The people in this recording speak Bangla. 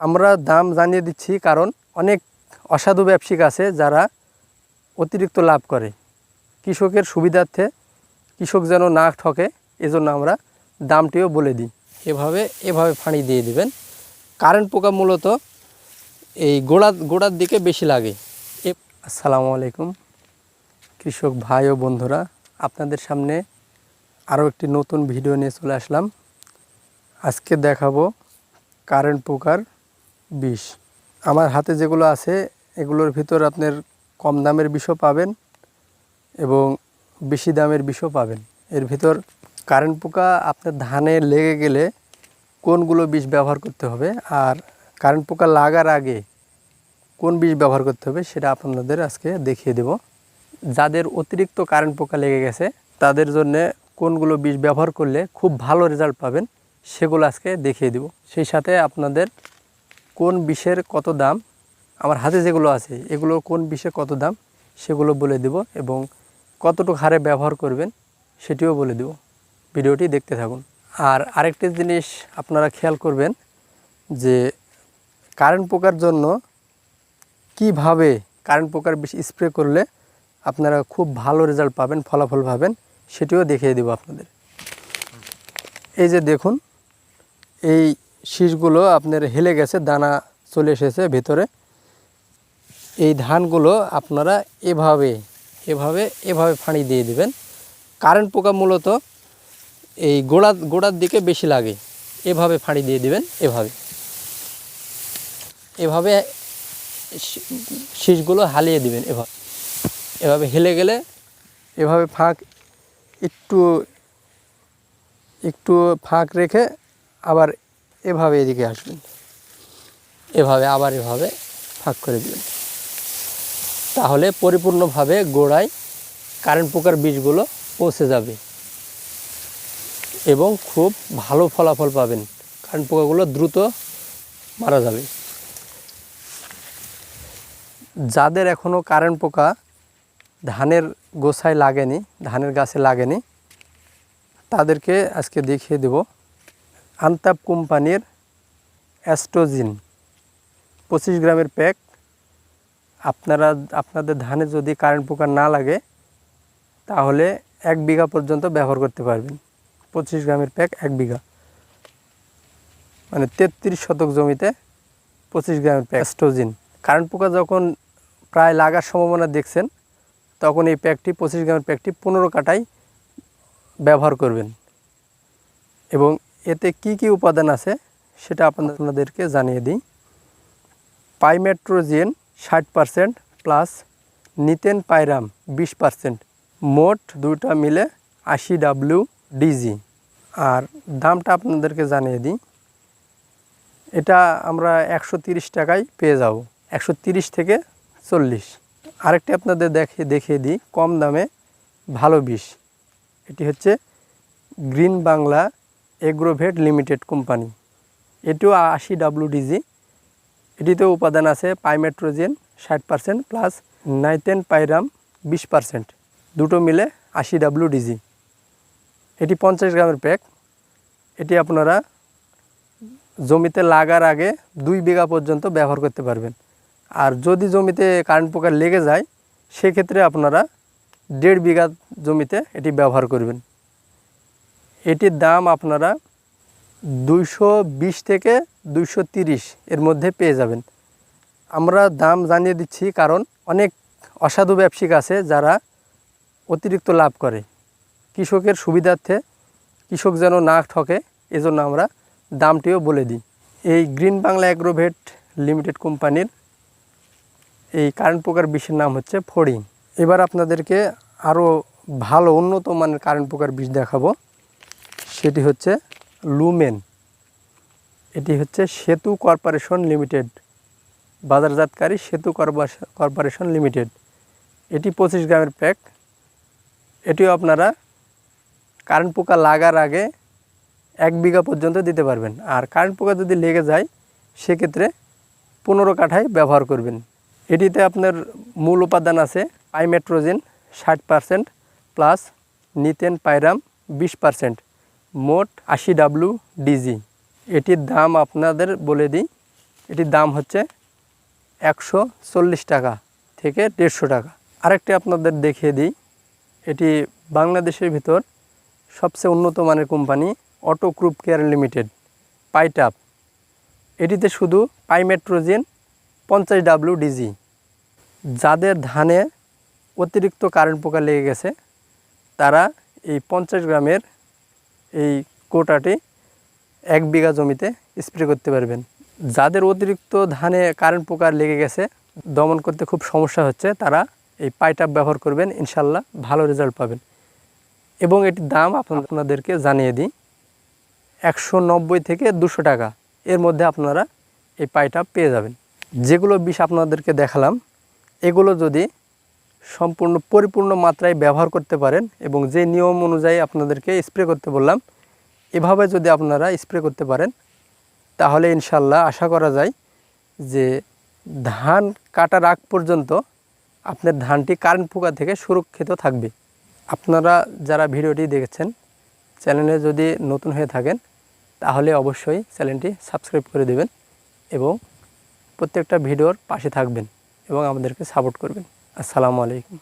আমরা দাম জানিয়ে দিচ্ছি কারণ অনেক অসাধু ব্যবসায়িক আছে যারা অতিরিক্ত লাভ করে। কৃষকের সুবিধার্থে কৃষক যেন না ঠকে, এজন্য আমরা দামটিও বলে দিই। এভাবে এভাবে ফাঁড়ি দিয়ে দিবেন। কারেন্ট পোকা মূলত এই গোড়া, গোড়ার দিকে বেশি লাগে। আসসালামু আলাইকুম। কৃষক ভাই ও বন্ধুরা, আপনাদের সামনে আরও একটি নতুন ভিডিও নিয়ে চলে আসলাম। আজকে দেখাবো কারেন্ট পোকার বিষ আমার হাতে যেগুলো আছে, এগুলোর ভিতর আপনার কম দামের বিষও পাবেন এবং বেশি দামের বিষও পাবেন। এর ভিতর কারেন্ট পোকা আপনার ধানে লেগে গেলে কোনগুলো বিষ ব্যবহার করতে হবে আর কারেন্ট পোকা লাগার আগে কোন বিষ ব্যবহার করতে হবে সেটা আপনাদের আজকে দেখিয়ে দেব। যাদের অতিরিক্ত কারেন্ট পোকা লেগে গেছে, তাদের জন্য কোনগুলো বিষ ব্যবহার করলে খুব ভালো রেজাল্ট পাবেন সেগুলো আজকে দেখিয়ে দেব। সেই সাথে আপনাদের কোন বিষের কত দাম? আমার হাতে যেগুলো আছে, এগুলো কোন বিষে কত দাম? সেগুলো বলে দেব এবং কতটুকু হারে ব্যবহার করবেন সেটিও বলে দেব। ভিডিওটি দেখতে থাকুন। আর আরেকটি জিনিস আপনারা খেয়াল করবেন যে কারেন্ট পোকার জন্য কীভাবে কারেন্ট পোকার বিষ স্প্রে করলে আপনারা খুব ভালো রেজাল্ট পাবেন, ফলাফল পাবেন, সেটিও দেখিয়ে দেবো আপনাদের। এই যে দেখুন, এই শীষগুলো আপনার হেলে গেছে, দানা চলে এসেছে ভেতরে। এই ধানগুলো আপনারা এভাবে এভাবে এভাবে ফাঁড়ি দিয়ে দিবেন। কারেন্ট পোকা মূলত এই গোড়া, গোড়ার দিকে বেশি লাগে। এভাবে ফাঁড়ি দিয়ে দিবেন, এভাবে। এভাবে শীষগুলো হালিয়ে দিবেন, এভাবে। এভাবে হেলে গেলে এভাবে ফাঁক একটু একটু ফাঁক রেখে আবার এভাবে এদিকে আসবেন। এভাবে, আবার এভাবে ফাঁক করে দিবেন। তাহলে পরিপূর্ণভাবে গোড়ায় কারেন্ট পোকার বীজগুলো পৌঁছে যাবে এবং খুব ভালো ফলাফল পাবেন। কারেন্ট পোকাগুলো দ্রুত মারা যাবে। যাদের এখনও কারেন্ট পোকা ধানের গোছায় লাগেনি, ধানের গাছে লাগেনি, তাদেরকে আজকে দেখিয়ে দেব। আন্তাপ কোম্পানির অ্যাস্ট্রোজিন। পঁচিশ গ্রামের প্যাক। আপনারা, আপনাদের ধানে যদি কারেন্ট পোকা না লাগে, তাহলে এক বিঘা পর্যন্ত ব্যবহার করতে পারবেন। পঁচিশ গ্রামের প্যাক, এক বিঘা। মানে তেত্রিশ শতক জমিতে পঁচিশ গ্রামের প্যাক অ্যাস্ট্রোজিন। কারেন্ট পোকা যখন প্রায় লাগার সম্ভাবনা দেখছেন, তখন এই প্যাকটি, পঁচিশ গ্রামের প্যাকটি পনেরো কাটায় ব্যবহার করবেন। এবং এতে কি কি উপাদান আছে সেটা আপনাদেরকে জানিয়ে দিই। পাইমেট্রোজেন ষাট পারসেন্ট প্লাস নিতেন পাইরাম বিশ পারসেন্ট। মোট দুটা মিলে আশি ডাব্লিউ ডিজি। আর দামটা আপনাদেরকে জানিয়ে দিই। এটা আমরা একশো টাকায় পেয়ে যাব। একশো থেকে চল্লিশ। আরেকটি আপনাদের দেখে দেখিয়ে দিই। কম দামে ভালো বিষ। এটি হচ্ছে green Bangla agrovet limited company. এটিও আশি ডাব্লিউডিজি এটিতেও উপাদান আছে পাইমেট্রোজেন ষাট পার্সেন্ট প্লাস নাইটেন পাইরাম বিশ পার্সেন্ট। দুটো মিলে আশি ডাব্লিউডিজি এটি পঞ্চাশ গ্রামের প্যাক। এটি আপনারা জমিতে লাগার আগে দুই বিঘা পর্যন্ত ব্যবহার করতে পারবেন। আর যদি জমিতে কারেন্ট পোকা লেগে যায়, সেক্ষেত্রে আপনারা দেড় বিঘা জমিতে এটি ব্যবহার করবেন। এটির দাম আপনারা দুইশো বিশ থেকে দুইশো এর মধ্যে পেয়ে যাবেন। আমরা দাম জানিয়ে দিচ্ছি কারণ অনেক অসাধু ব্যবসায়িক আছে যারা অতিরিক্ত লাভ করে। কৃষকের সুবিধার্থে কৃষক যেন না ঠকে, এজন্য আমরা দামটিও বলে দিই। এই গ্রিন বাংলা অ্যাগ্রোভেট লিমিটেড কোম্পানির এই কারেন্ট পোকার বিষের নাম হচ্ছে ফড়িং। এবার আপনাদেরকে আরও ভালো, উন্নত মানের কারেন্ট পোকার বিষ দেখাবো। সেটি হচ্ছে লুমেন। এটি হচ্ছে সেতু কর্পোরেশন লিমিটেড, বাজারজাতকারী সেতু কর্পোরেশন- লিমিটেড। এটি পঁচিশ গ্রামের প্যাক। এটিও আপনারা কারেন্ট পোকা লাগার আগে এক বিঘা পর্যন্ত দিতে পারবেন। আর কারেন্ট পোকা যদি লেগে যায়, সেক্ষেত্রে পনেরো কাঠায় ব্যবহার করবেন। এটিতে আপনার মূল উপাদান আছে পাইমেট্রোজেন ষাট পারসেন্ট প্লাস নিতেন পাইরাম বিশ পারসেন্ট। মোট আশি ডাব্লু ডিজি এটির দাম আপনাদের বলে দিই। এটির দাম হচ্ছে একশো চল্লিশ টাকা থেকে দেড়শো টাকা। আরেকটি আপনাদের দেখিয়ে দিই। এটি বাংলাদেশের ভিতর সবচেয়ে উন্নত মানের company auto group care limited, পাইটাপ। এটিতে শুধু পাইমেট্রোজেন পঞ্চাশ ডাব্লিউ ডিজি যাদের ধানে অতিরিক্ত কারেন্ট পোকা লেগে গেছে, তারা এই পঞ্চাশ গ্রামের এই কোটাটি এক বিঘা জমিতে স্প্রে করতে পারবেন। যাদের অতিরিক্ত ধানে কারেন্ট পোকার লেগে গেছে, দমন করতে খুব সমস্যা হচ্ছে, তারা এই পাইটাপ ব্যবহার করবেন, ইনশাল্লাহ ভালো রেজাল্ট পাবেন। এবং এটির দাম আপনাদেরকে জানিয়ে দিই, একশো নব্বই থেকে দুশো টাকা। এর মধ্যে আপনারা এই পাইটাপ পেয়ে যাবেন। যেগুলো বিষ আপনাদেরকে দেখালাম, এগুলো যদি সম্পূর্ণ পরিপূর্ণ মাত্রায় ব্যবহার করতে পারেন এবং যে নিয়ম অনুযায়ী আপনাদেরকে স্প্রে করতে বললাম, এভাবে যদি আপনারা স্প্রে করতে পারেন, তাহলে ইনশাল্লাহ আশা করা যায় যে ধান কাটার আগ পর্যন্ত আপনার ধানটি কারেন্ট পোকা থেকে সুরক্ষিত থাকবে। আপনারা যারা ভিডিওটি দেখেছেন, চ্যানেলে যদি নতুন হয়ে থাকেন, তাহলে অবশ্যই চ্যানেলটি সাবস্ক্রাইব করে দেবেন এবং প্রত্যেকটা ভিডিওর পাশে থাকবেন এবং আমাদেরকে সাপোর্ট করবেন। আসসালামু আলাইকুম।